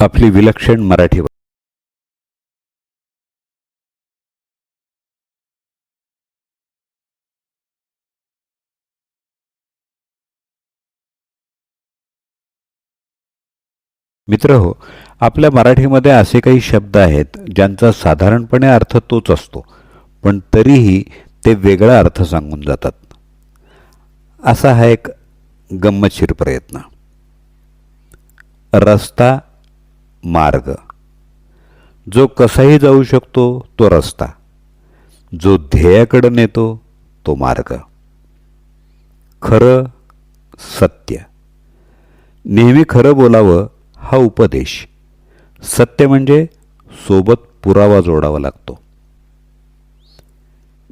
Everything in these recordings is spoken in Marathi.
आपली विलक्षण मराठी मित्र हो आपल्या मराठीमध्ये असे काही शब्द आहेत ज्यांचा साधारणपणे अर्थ तोच असतो पण तरीही ते वेगळा अर्थ सांगून जातात. असा हा एक गंमतशीर प्रयत्न. रस्ता मार्ग. जो कसाही जाऊ शकतो तो रस्ता. जो ध्येयाकडे नेतो तो मार्ग. खरं सत्य. नेहमी खरं बोलावं हा उपदेश. सत्य म्हणजे सोबत पुरावा जोडावा लागतो.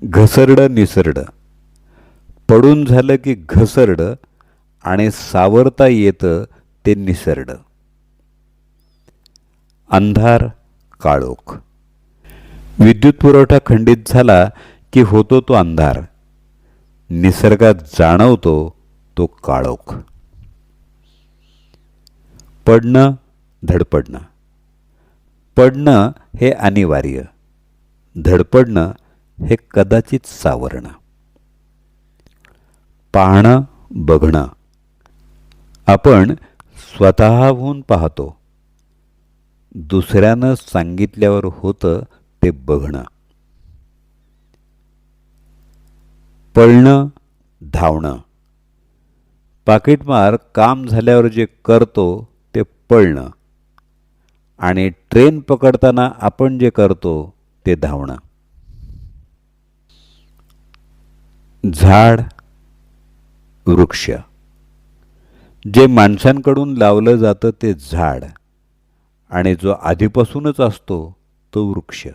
घसरडं निसरडं. पडून झालं की घसरडं आणि सावरता येतं ते निसरडं. अंधार काळोख. विद्युत पुरवठा खंडित झाला की होतो तो अंधार. निसर्गात जाणवतो तो काळोख. पडणं धडपडणं. पडणं हे अनिवार्य. धडपडणं हे कदाचित सावरणं. पाहणं बघणं. आपण स्वतःहून पाहतो. दुसऱ्यानं सांगितल्यावर होतं ते बघणं. पळणं धावणं. पाकिटमार काम झाल्यावर जे करतो ते पळणं. आणि ट्रेन पकडताना आपण जे करतो ते धावणं. झाड वृक्ष. जे माणसांकडून लावलं जातं ते झाड. आणि जो आधीपासूनच असतो तो वृक्ष.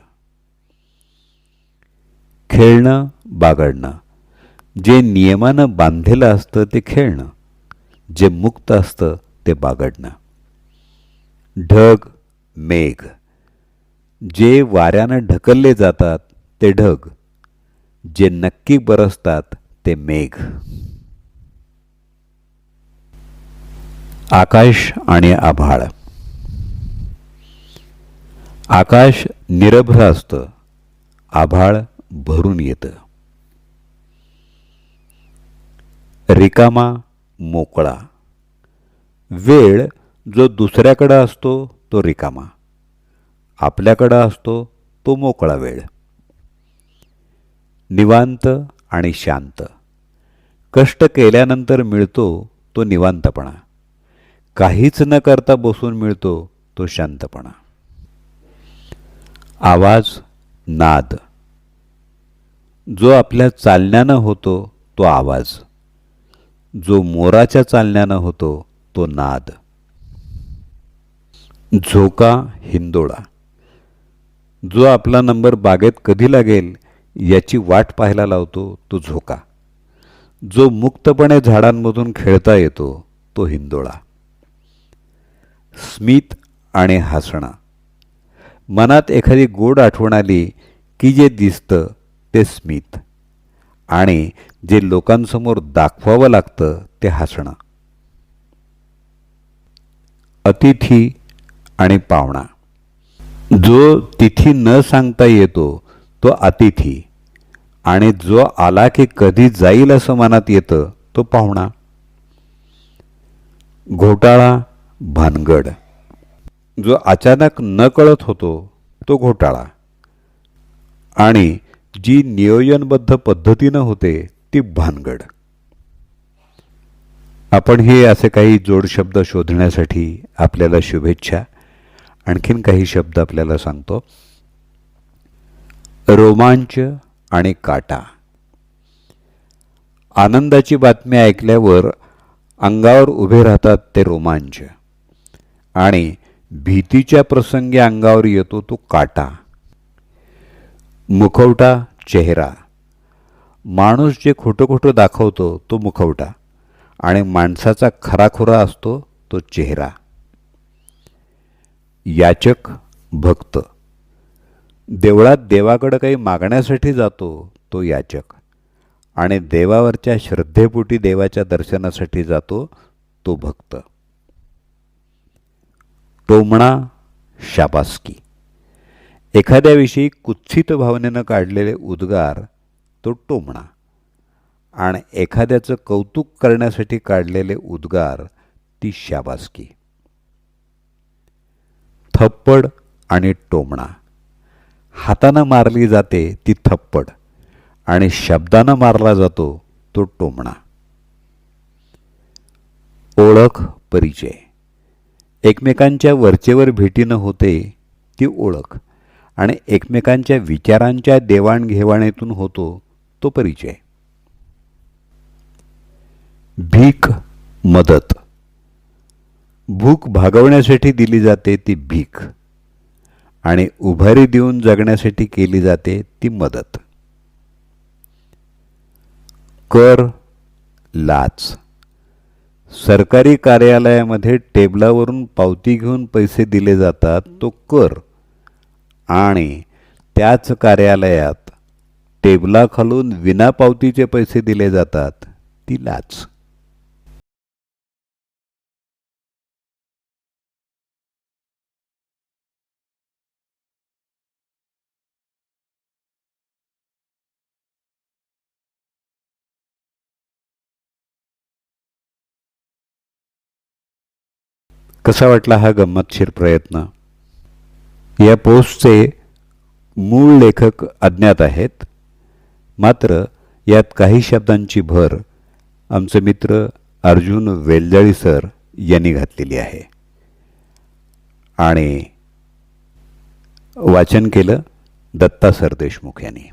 खेळणं बागडणं. जे नियमानं बांधलेलं असतं ते खेळणं. जे मुक्त असतं ते बागडणं. ढग मेघ. जे वाऱ्यानं ढकलले जातात ते ढग. जे नक्की बरसतात ते मेघ. आकाश आणि आभाळ. आकाश निरभ्र असतं. आभाळ भरून येतं. रिकामा मोकळा. वेळ जो दुसऱ्याकडं असतो तो रिकामा. आपल्याकडं असतो तो मोकळा वेळ. निवांत आणि शांत. कष्ट केल्यानंतर मिळतो तो निवांतपणा. काहीच न करता बसून मिळतो तो शांतपणा. आवाज नाद. जो आपल्या चालण्यानं होतो तो आवाज. जो मोराच्या चालण्यानं होतो तो नाद. झोका हिंदोळा. जो आपला नंबर बागेत कधी लागेल याची वाट पाहायला लावतो तो झोका. जो मुक्तपणे झाडांमधून खेळता येतो तो हिंदोळा. स्मित आणि हसणं. मनात एखादी गोड आठवण आली की जे दिसतं ते स्मित. आणि जे लोकांसमोर दाखवावं लागतं ते हसणं. अतिथी आणि पाहुणा. जो तिथी न सांगता येतो तो अतिथी. आणि जो आला की कधी जाईल असं मनात येतं तो पाहुणा. घोटाळा भानगड. जो अचानक न कळत होतो तो घोटाळा. आणि जी नियोजनबद्ध पद्धतीनं होते ती भानगड. आपण हे असे काही जोड शब्द शोधण्यासाठी आपल्याला शुभेच्छा. आणखीन काही शब्द आपल्याला सांगतो. रोमांच आणि काटा. आनंदाची बातमी ऐकल्यावर अंगावर उभे राहतात ते रोमांच. आणि भीतीच्या प्रसंगी अंगावर येतो तो काटा. मुखवटा चेहरा. माणूस जे खोटं खोटं दाखवतो तो मुखवटा. आणि माणसाचा खराखुरा असतो तो चेहरा. याचक भक्त. देवळात देवाकडं काही मागण्यासाठी जातो तो याचक. आणि देवावरच्या श्रद्धेपोटी देवाच्या दर्शनासाठी जातो तो भक्त. टोमणा शाबासकी. एखाद्याविषयी कुत्सित भावनेनं काढलेले उद्गार तो टोमणा. आणि एखाद्याचं कौतुक करण्यासाठी काढलेले उद्गार ती शाबासकी. थप्पड आणि टोमणा. हातानं मारली जाते ती थप्पड आणि शब्दानं मारला जातो तो टोमणा. ओळख परिचय. एकमेकांच्या वरचेवर भेटीनं होते ती ओळख आणि एकमेकांच्या विचारांच्या देवाणघेवाणीतून होतो तो परिचय. भीक मदत. भूक भागवण्यासाठी दिली जाते ती भीक आणि उभारी देऊन जगण्यासाठी केली जाते ती मदत. कर लाच. सरकारी कार्यालयामध्ये टेबलावरून पावती घेऊन पैसे दिले जातात तो कर. आणि त्याच कार्यालयात टेबलाखालून विना पावतीचे पैसे दिले जातात ती लाच. कसा वाटला हा गंमतशीर प्रयत्न? या पोस्टचे मूळ लेखक अज्ञात आहेत. मात्र यात काही शब्दांची भर आमचे मित्र अर्जुन वेलजाळी सर यांनी घातलेली आहे. आणि वाचन केलं दत्ता सरदेशमुख यांनी.